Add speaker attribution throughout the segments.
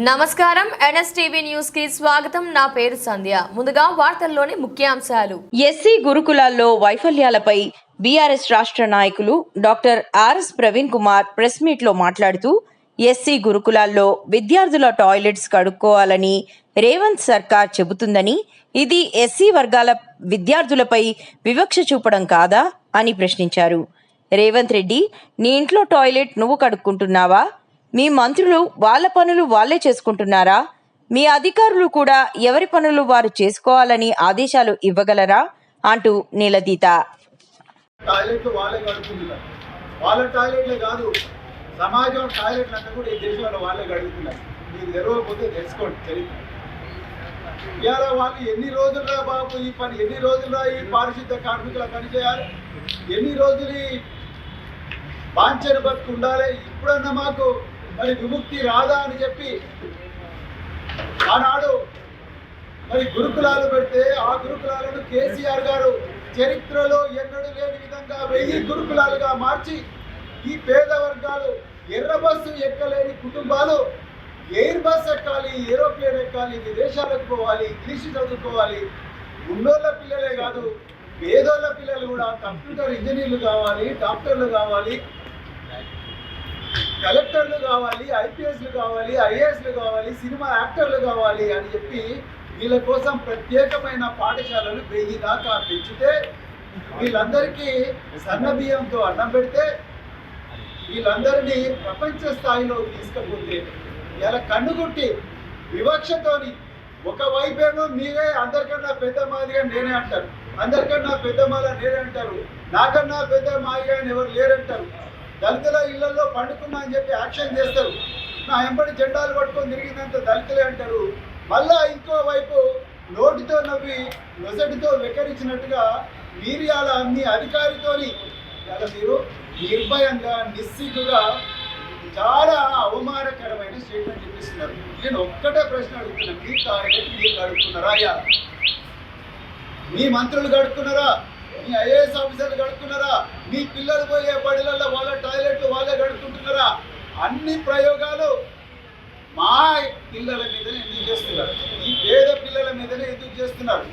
Speaker 1: నమస్కారం. ఎన్ఎస్టీవీ న్యూస్కి స్వాగతం. నా పేరు సంధ్య. ముందుగా వార్తల్లోని ముఖ్యాంశాలు.
Speaker 2: ఎస్సీ గురుకులాల్లో వైఫల్యాలపై బీఆర్ఎస్ రాష్ట్ర నాయకులు doctor RS Praveen Kumar press మీట్లో మాట్లాడుతూ ఎస్సీ గురుకులాల్లో విద్యార్థుల టాయిలెట్స్ కడుక్కోవాలని రేవంత్ సర్కార్ చెబుతుందని ఇది ఎస్సీ వర్గాల విద్యార్థులపై వివక్ష చూపడం కాదా అని ప్రశ్నించారు. రేవంత్ రెడ్డి నీ ఇంట్లో టాయిలెట్ నువ్వు కడుక్కుంటున్నావా? మీ మంత్రులు వాళ్ళ పనులు వాళ్ళే చేసుకుంటున్నారా? మీ అధికారులు కూడా ఎవరి పనులు వారు చేసుకోవాలని ఆదేశాలు ఇవ్వగలరా? అంటూ నీలదీత.
Speaker 3: టాయిలెట్లు వాళ్ళే వాళ్ళ కాదు సమాజం టాయిలెట్లు అంతా కూడా ఈ దేశంలో వాళ్ళే కడుగుతున్నారు. తెలుసుకోండి చరిత్ర. ఇవాళ వాళ్ళు ఎన్ని రోజులుగా బాబు ఈ పని ఎన్ని రోజులుగా ఈ పారిశుద్ధ కార్మికుల పని చేయాలి? ఎన్ని రోజులు ఈ బాంచని బతుకు ఉండాలి? ఇప్పుడన్నా మాకు మరి విముక్తి రాదా అని చెప్పి ఆనాడు మరి గురుకులాలు పెడితే ఆ గురుకులాలను కేసీఆర్ గారు చరిత్రలో ఎన్నడూ లేని విధంగా వెయ్యి గురుకులాలుగా మార్చి ఈ పేద వర్గాలు ఎర్ర బస్సు ఎక్కలేని కుటుంబాలు ఎయిర్ బస్ ఎక్కాలి ఏరోప్లేన్ ఎక్కాలి విదేశాలకు పోవాలి ఇంగ్లీష్ చదువుకోవాలి. ఉన్నోళ్ళ పిల్లలే కాదు పేదోళ్ళ పిల్లలు కూడా కంప్యూటర్ ఇంజనీర్లు కావాలి డాక్టర్లు కావాలి. కలెక్టర్లు కావాలి ఐపీఎస్లు కావాలి ఐఏఎస్లు కావాలి సినిమా యాక్టర్లు కావాలి అని చెప్పి వీళ్ళ కోసం ప్రత్యేకమైన పాఠశాలలు వెయ్యి దాకా పెంచితే వీళ్ళందరికీ సన్న బియ్యంతో అన్నం పెడితే వీళ్ళందరినీ ప్రపంచ స్థాయిలో తీసుకపోతే ఇలా కన్నుగుట్టి వివక్షతోని ఒకవైపేమో మీరే అందరికన్నా పెద్ద మాదిగా నేనే అంటారు. అందరికన్నా పెద్ద మాల నేనే అంటారు. నాకన్నా పెద్ద మాదిగా అని ఎవరు లేరంటారు. దళితుల ఇళ్ళలో పండుకున్నా అని చెప్పి యాక్షన్ చేస్తారు. నా ఎంబడి జెండాలు పట్టుకొని తిరిగినంత దళితులే అంటారు. మళ్ళా ఇంకో వైపు నోటితో నవ్వి నొసటితో వెకరించినట్టుగా మీరు అలా మీ అధికారితోని అలా మీరు నిర్భయంగా నిస్సిగ్గుగా చాలా అవమానకరమైన స్టేట్మెంట్ చూపిస్తున్నారు నేను ఒక్కటే ప్రశ్న అడుగుతున్నా. మీ టార్గెట్ మీరు కడుక్కున్నారా అయ్యా? మీ మంత్రులు కడుక్కున్నారా? మీ ఐఏఎస్ ఆఫీసర్లు కడుక్కున్నారా? మీ పిల్లలు పోయే బడిలలో వాళ్ళ టాయిలెట్లు వాళ్ళే కడుక్కుంటున్నారా? అన్ని ప్రయోగాలు మా పిల్లల మీదనే ఎందుకు చేస్తున్నారు? ఈ పేద పిల్లల మీదనే ఎందుకు చేస్తున్నారు?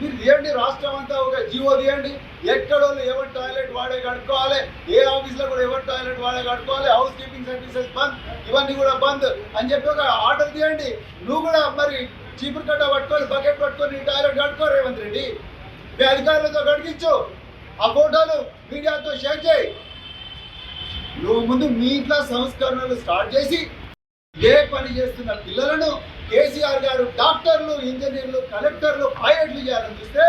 Speaker 3: మీరు తీయండి రాష్ట్రం అంతా ఒక జీవో తీయండి. ఎక్కడోళ్ళు ఎవరి టాయిలెట్ వాడే కడుక్కోవాలి? ఏ ఆఫీస్లో కూడా ఎవరి టాయిలెట్ వాడే కడుక్కోవాలి? హౌస్ కీపింగ్ సర్వీసెస్ బంద్ ఇవన్నీ కూడా బంద్ అని చెప్పి ఒక ఆర్డర్ తీయండి. నువ్వు కూడా మరి చీపురు కట్ట పట్టుకొని బకెట్ పట్టుకొని టాయిలెట్ కడుక్కో రేవంత్ రెడ్డి. మీ అధికారులతో గడిపించు ఆ ఫోటోలు మీడియాతో షేర్ చేయి. నువ్వు ముందు మీ ఇంట్లో సంస్కరణలు స్టార్ట్ చేసి ఏ పని చేస్తున్న పిల్లలను కేసీఆర్ గారు డాక్టర్లు ఇంజనీర్లు కలెక్టర్లు పైలట్లు చేయాలని చూస్తే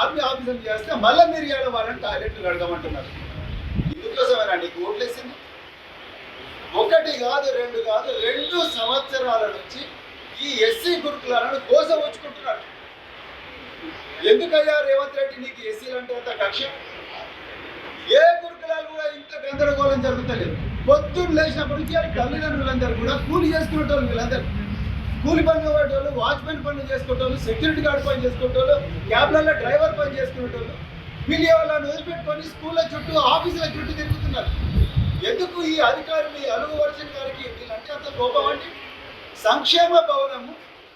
Speaker 3: ఆర్మీ ఆఫీసర్లు చేస్తే మళ్ళీ మీరు ఇవాళ వాళ్ళని టాయిలెట్లు కడగమంటున్నారు ఇందుకోసమేనా నీకు ఓట్లేసింది? ఒకటి కాదు రెండు కాదు రెండు సంవత్సరాల నుంచి ఈ ఎస్సీ కోసం వచ్చుకుంటున్నారు ఎందుకయ్యా రేవంత్ రెడ్డి నీకు ఎస్సీలు అంటే అంత కక్ష? ఏ గురుకులాలు కూడా ఇంత గందరగోళం జరుగుతలేదు. పొద్దున్న లేచినప్పటి నుంచి తల్లిదండ్రులందరూ కూడా కూలి చేసుకునేటోళ్ళు వీళ్ళందరూ. కూలి పనులు పోయేటోళ్ళు వాచ్మెన్ పనులు చేసుకునేటోళ్ళు సెక్యూరిటీ గార్డ్ పని చేసుకునేటోళ్ళు క్యాబ్లలో డ్రైవర్ పని చేసుకునేటోళ్ళు. వీళ్ళు వాళ్ళని వదిలిపెట్టుకొని స్కూళ్ళ చుట్టూ ఆఫీసుల చుట్టూ తిరుగుతున్నారు. ఎందుకు ఈ అధికారులు ఈ అలుగు వర్షన్ గారికి వీళ్ళంటే అంత కోపం అండి? సంక్షేమ భవనము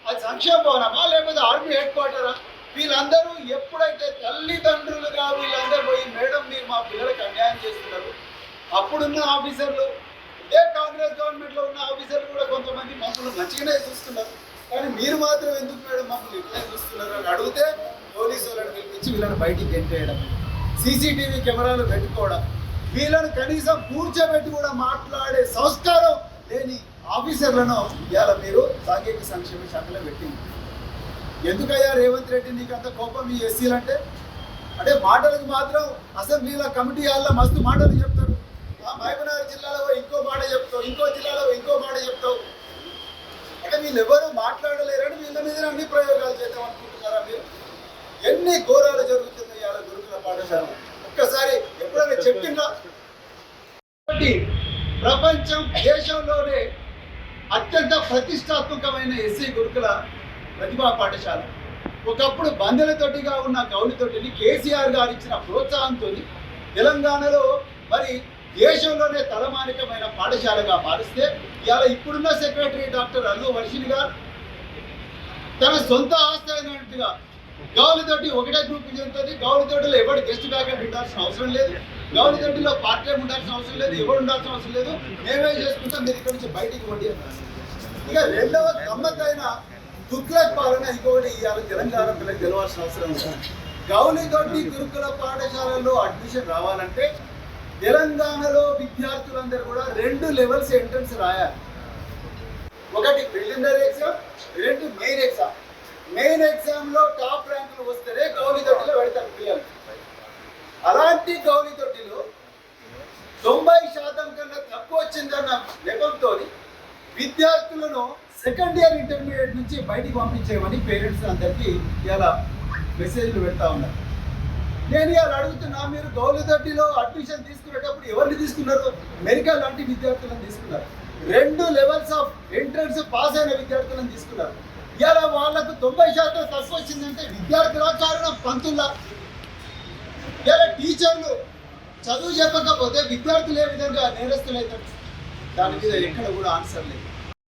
Speaker 3: అది సంక్షేమ భవనమా? లేకపోతే ఆర్మీ హెడ్ క్వార్టరా? వీళ్ళందరూ ఎప్పుడైతే తల్లిదండ్రులుగా వీళ్ళందరూ పోయి మేడం మీరు మా పిల్లలకి అన్యాయం చేస్తున్నారు అప్పుడున్న ఆఫీసర్లు ఇదే కాంగ్రెస్ గవర్నమెంట్లో ఉన్న ఆఫీసర్లు కూడా కొంతమంది మమ్మల్ని మంచిగానే చూస్తున్నారు. కానీ మీరు మాత్రం ఎందుకు మేడం మమ్మల్ని ఇట్లా చూస్తున్నారు అని అడిగితే పోలీసు వాళ్ళని పిలిపించి వీళ్ళని బయటికి గెంటేయడం సీసీటీవీ కెమెరాలు పెట్టుకోవడం వీళ్ళని కనీసం కూర్చోబెట్టి కూడా మాట్లాడే సంస్కారం లేని ఆఫీసర్లను ఇవాళ మీరు సాంఘిక సంక్షేమ శాఖలో పెట్టింది. ఎందుకయ్యా రేవంత్ రెడ్డి నీకు అంత కోపం ఈ ఎస్సీలు అంటే అంటే మాటలకు మాత్రం అసెంబ్లీలో కమిటీ హాల్లో మస్తు మాటలు చెప్తారు. ఆ మహబూబ్నగర్ జిల్లాలో ఇంకో మాట చెప్తావు ఇంకో జిల్లాలో ఇంకో మాట చెప్తావు. అంటే వీళ్ళు ఎవరు మాట్లాడలేరని వీళ్ళ మీద అన్ని ప్రయోగాలు చేద్దాం అనుకుంటున్నారా మీరు? ఎన్ని ఘోరాలు జరుగుతున్నాయి ఇవాళ గురుకుల పాఠశాల ఒక్కసారి ఎప్పుడైనా చెప్పిందా కాబట్టి ప్రపంచం దేశంలోనే అత్యంత ప్రతిష్టాత్మకమైన ఎస్సీ గురుకుల ప్రతిభా పాఠశాల. ఒకప్పుడు బందెల తొట్టిగా ఉన్న గౌలితోటిని కేసీఆర్ గారు ఇచ్చిన ప్రోత్సాహంతో తెలంగాణలో మరి దేశంలోనే తలమానికమైన పాఠశాలగా మారిస్తే ఇవాళ ఇప్పుడున్న సెక్రటరీ డాక్టర్ అల్లు వర్షిని గారు తన సొంత ఆస్తి అయినట్టుగా గౌలితోటి ఒకటే గ్రూప్ చెందుతుంది గౌలితోటిలో ఎవరు గెస్ట్ ఫ్యాకల్టీ ఉండాల్సిన అవసరం లేదు. గౌలితోటిలో పార్ట్ టైం ఉండాల్సిన అవసరం లేదు. ఎవరు ఉండాల్సిన అవసరం లేదు. మేమే చేసుకుంటాం. మీరు ఇక్కడ నుంచి బయటికి వండి ఇక రెండవ గమ్మత్తైన తుక్లక్ పాలన ఇంకొకటి ఇవాళ తెలంగాణ పిల్లలు గెలవాల్సిన అవసరం ఉంది గౌలిదొడ్డి గురుకుల పాఠశాలలో అడ్మిషన్ రావాలంటే తెలంగాణలో విద్యార్థులందరూ కూడా రెండు లెవెల్స్ ఎంట్రన్స్ రాయాలి. ఒకటి ప్రిలిమినరీ ఎగ్జామ్ రెండు మెయిన్ ఎగ్జామ్ మెయిన్ ఎగ్జామ్లో టాప్ ర్యాంకులు వస్తేనే గౌరీ తొట్టిలో పెడతారు పిల్లలు. అలాంటి గౌరీ తొట్టిలో తొంభై శాతం కన్నా తక్కువ వచ్చిందన్న నెపంతో విద్యార్థులను సెకండ్ ఇయర్ ఇంటర్మీడియట్ నుంచి బయటికి పంపించేయమని పేరెంట్స్ అందరికీ ఇలా మెసేజ్లు పెడతా ఉన్నారు. నేను ఇలా అడుగుతున్నా మీరు గౌలిదొడ్డిలో అడ్మిషన్ తీసుకునేటప్పుడు ఎవరిని తీసుకున్నారు? మెరికా లాంటి విద్యార్థులను తీసుకున్నారు. రెండు లెవెల్స్ ఆఫ్ ఎంట్రన్స్ పాస్ అయిన విద్యార్థులను తీసుకున్నారు. ఇలా వాళ్ళకు తొంభై శాతం తక్కువ వచ్చిందంటే విద్యార్థుల కారణం పంతుల్లా. ఇలా టీచర్లు చదువు చెప్పకపోతే విద్యార్థులు ఏ విధంగా నేరస్తులు అవుతారు దాని మీద ఎక్కడ కూడా ఆన్సర్ లేదు.